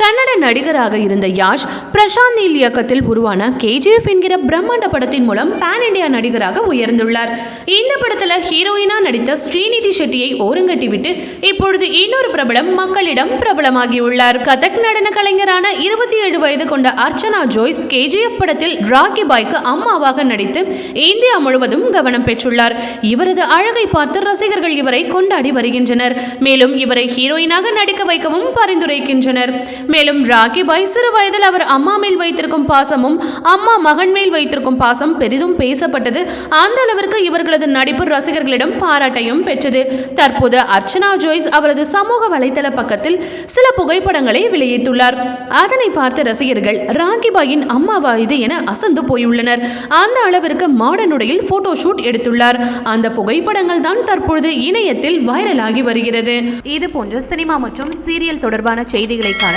கன்னட நடிகராக இருந்த யாஷ் பிரசாந்த் நீல் இயக்கத்தில் உருவான கேஜிஎஃப் என்கிற பிரம்மாண்ட படத்தின் மூலம் பேன் இண்டியா நடிகராக உயர்ந்துள்ளார். இந்த படத்தில் ஹீரோயினா நடித்த ஸ்ரீநிதி ஷெட்டியை ஓரங்கட்டிவிட்டு இப்பொழுது இன்னொரு பிரபலம் மக்களிடம் பிரபலமாகியுள்ளார். கதக் நடன கலைஞரான இருபத்தி ஏழு வயது கொண்ட அர்ச்சனா ஜோய்ஸ் கேஜிஎஃப் படத்தில் ராக்கி பாய்க்கு அம்மாவாக நடித்து இந்தியா முழுவதும் கவனம் பெற்றுள்ளார். இவரது அழகை பார்த்து ரசிகர்கள் இவரை கொண்டாடி வருகின்றனர். மேலும் இவரை ஹீரோயினாக நடிக்க வைக்கவும் பரிந்துரைக்கின்றனர். மேலும் ராக்கி பாய் சிறு வயதில் அவர் அம்மா மேல் வைத்திருக்கும் பாசமும் அம்மா மகன் மேல் வைத்திருக்கும் பாசம் பெரிதும் பேசப்பட்டது. அந்த அளவிற்கு இவர்களது நடிப்பு ரசிகர்களிடம் பாராட்டையும் பெற்றது. தற்போது அர்ச்சனா ஜோய்ஸ் அவரது சமூக வலைதள பக்கத்தில் சில புகைப்படங்களை வெளியிட்டுள்ளார். அதனை பார்த்த ரசிகர்கள் ராக்கி பாயின் அம்மாவா இது என அசந்து போயுள்ளனர். அந்த அளவிற்கு மாடர்ன் உடையில் போட்டோ ஷூட் எடுத்துள்ளார். அந்த புகைப்படங்கள் தான் தற்பொழுது இணையத்தில் வைரலாகி வருகிறது. இது போன்ற சினிமா மற்றும் சீரியல் தொடர்பான செய்திகளைக்கான